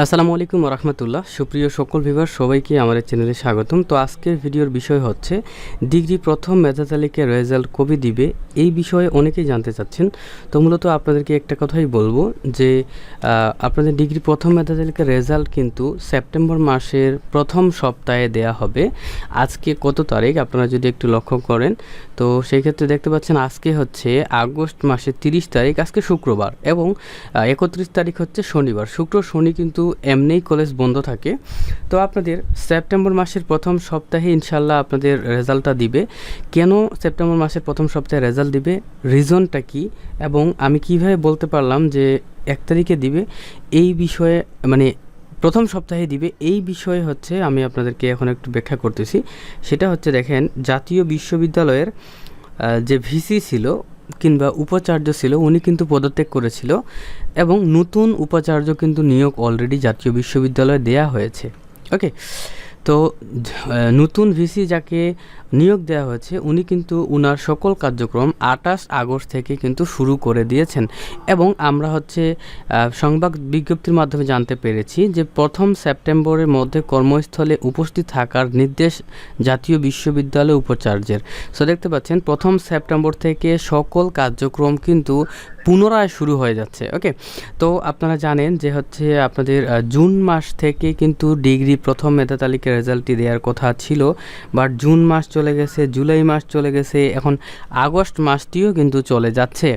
আসসালামু আলাইকুম রহমতুল্লাহ সুপ্রিয় সকল ভিভার সবাইকে আমাদের চ্যানেলে স্বাগতম। তো আজকের ভিডিওর বিষয় হচ্ছে, ডিগ্রি প্রথম মেধা তালিকার রেজাল্ট কবে দিবে? এই বিষয়ে অনেকেই জানতে চাচ্ছেন। তো মূলত আপনাদেরকে একটা কথাই বলব যে আপনাদের ডিগ্রি প্রথম মেধা তালিকার রেজাল্ট কিন্তু সেপ্টেম্বর মাসের প্রথম সপ্তাহে দেয়া হবে। আজকে কত তারিখ? আপনারা যদি একটু লক্ষ্য করেন, তো সেই ক্ষেত্রে দেখতে পাচ্ছেন আজকে হচ্ছে আগস্ট মাসের তিরিশ তারিখ, আজকে শুক্রবার এবং একত্রিশ তারিখ হচ্ছে শনিবার। শুক্র, শনি কিন্তু এমনিই কলেজ বন্ধ থাকে। তো আপনাদের সেপ্টেম্বর মাসের প্রথম সপ্তাহে ইনশাল্লাহ আপনাদের রেজাল্টটা দিবে। কেন সেপ্টেম্বর মাসের প্রথম সপ্তাহে রেজাল্ট দিবে? রিজনটা কি? এবং আমি কীভাবে বলতে পারলাম যে এক তারিখে দিবে? এই বিষয়ে মানে প্রথম সপ্তাহে দিবে। এই বিষয়ে হচ্ছে আমি আপনাদেরকে এখন একটু ব্যাখ্যা করতেছি। সেটা হচ্ছে দেখেন, জাতীয় বিশ্ববিদ্যালয়ের যে ভিসি ছিল কিংবা উপাচার্য ছিল, উনি কিন্তু পদত্যাগ করেছিল এবং নতুন উপাচার্য কিন্তু নিয়োগ অলরেডি জাতীয় বিশ্ববিদ্যালয়ে দেয়া হয়েছে। ওকে তো নতুন ভিসি যাকে নিয়োগ দেওয়া হয়েছে, উনি কিন্তু উনার সকল কার্যক্রম আঠাশ আগস্ট থেকে কিন্তু শুরু করে দিয়েছেন। এবং আমরা হচ্ছে সংবাদ বিজ্ঞপ্তির মাধ্যমে জানতে পেরেছি যে প্রথম সেপ্টেম্বরের মধ্যে কর্মস্থলে উপস্থিত থাকার নির্দেশ জাতীয় বিশ্ববিদ্যালয় উপাচার্যের। সো দেখতে পাচ্ছেন, প্রথম সেপ্টেম্বর থেকে সকল কার্যক্রম কিন্তু পুনরায় শুরু হয়ে যাচ্ছে ওকে তো আপনারা জানেন যে হচ্ছে আপনাদের জুন মাস থেকে কিন্তু ডিগ্রি প্রথম মেধা তালিকার রেজাল্টটি দেওয়ার কথা ছিল বাট জুন মাস চলে গেছে, জুলাই মাস চলে গেছে, এখন আগস্ট মাসটিও কিন্তু চলে যাচ্ছে।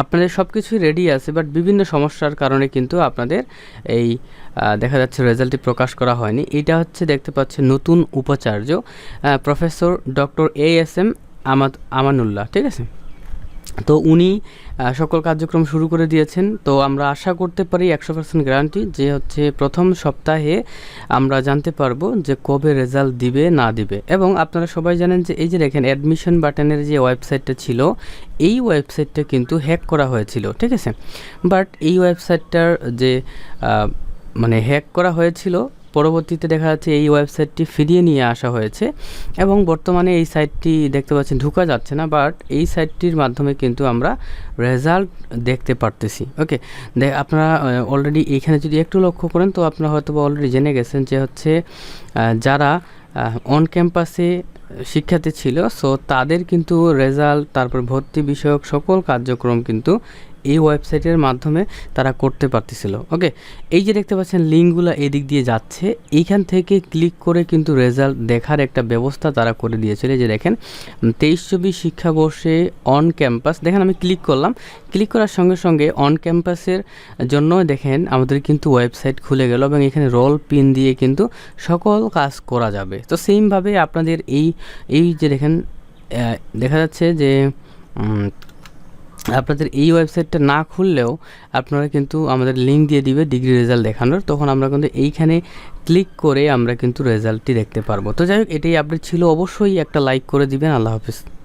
আপনাদের সব কিছুই রেডি আছে বাট বিভিন্ন সমস্যার কারণে কিন্তু আপনাদের এই দেখা যাচ্ছে রেজাল্টটি প্রকাশ করা হয়নি। এটা হচ্ছে দেখতে পাচ্ছেন নতুন উপাচার্য professor doctor A S M আমাদ, Amanullah, ঠিক আছে? তো উনি সকল কার্যক্রম শুরু করে দিয়েছেন। তো আমরা আশা করতে পারি একশো পার্সেন্ট গ্যারান্টি যে হচ্ছে প্রথম সপ্তাহে আমরা জানতে পারব যে কবে রেজাল্ট দিবে, না দিবে। এবং আপনারা সবাই জানেন যে এই যে দেখেন, অ্যাডমিশন বাটনের যে ওয়েবসাইটটা ছিল, এই ওয়েবসাইটটা কিন্তু হ্যাক করা হয়েছিল, ঠিক আছে? বাট এই ওয়েবসাইটটার যে মানে হ্যাক করা হয়েছিল পরবর্তীতে দেখা যাচ্ছে এই ওয়েবসাইটটি ফিরিয়ে নিয়ে আসা হয়েছে এবং বর্তমানে এই সাইটটি দেখতে পাচ্ছেন ঢুকা যাচ্ছে না, বাট এই সাইটটির মাধ্যমে কিন্তু আমরা রেজাল্ট দেখতে পারতেছি। ওকে আপনারা অলরেডি এইখানে যদি একটু লক্ষ্য করেন, তো আপনারা হয়তো অলরেডি জেনে গেছেন যে হচ্ছে যারা অন ক্যাম্পাসে শিক্ষার্থী ছিল সো তাদের কিন্তু রেজাল্ট, তারপর ভর্তি বিষয়ক সকল কার্যক্রম কিন্তু এই ওয়েবসাইটের মাধ্যমে তারা করতে পারতেছিল, ওকে? এই যে দেখতে পাচ্ছেন, লিঙ্কগুলো এদিক দিয়ে যাচ্ছে। এইখান থেকে ক্লিক করে কিন্তু রেজাল্ট দেখার একটা ব্যবস্থা তারা করে দিয়েছিল। যে দেখেন, তেইশ চব্বিশ শিক্ষাবর্ষে অন ক্যাম্পাস, দেখেন আমি ক্লিক করলাম। ক্লিক করার সঙ্গে সঙ্গে অন ক্যাম্পাসের জন্য দেখেন আমাদের কিন্তু ওয়েবসাইট খুলে গেল এবং এখানে রোল পিন দিয়ে কিন্তু সকল কাজ করা যাবে। তো সেমভাবে আপনাদের এই এই যে দেখেন দেখা যাচ্ছে যে আপনাদের এই ওয়েবসাইটটা না খুললেও আপনারা কিন্তু আমাদের লিঙ্ক দিয়ে দিবে ডিগ্রি রেজাল্ট দেখানোর। তখন আমরা কিন্তু এইখানে ক্লিক করে আমরা কিন্তু রেজাল্টটি দেখতে পারব। তো যাই হোক, এটাই আপডেট ছিল। অবশ্যই একটা লাইক করে দিবেন। আল্লাহ হাফিজ।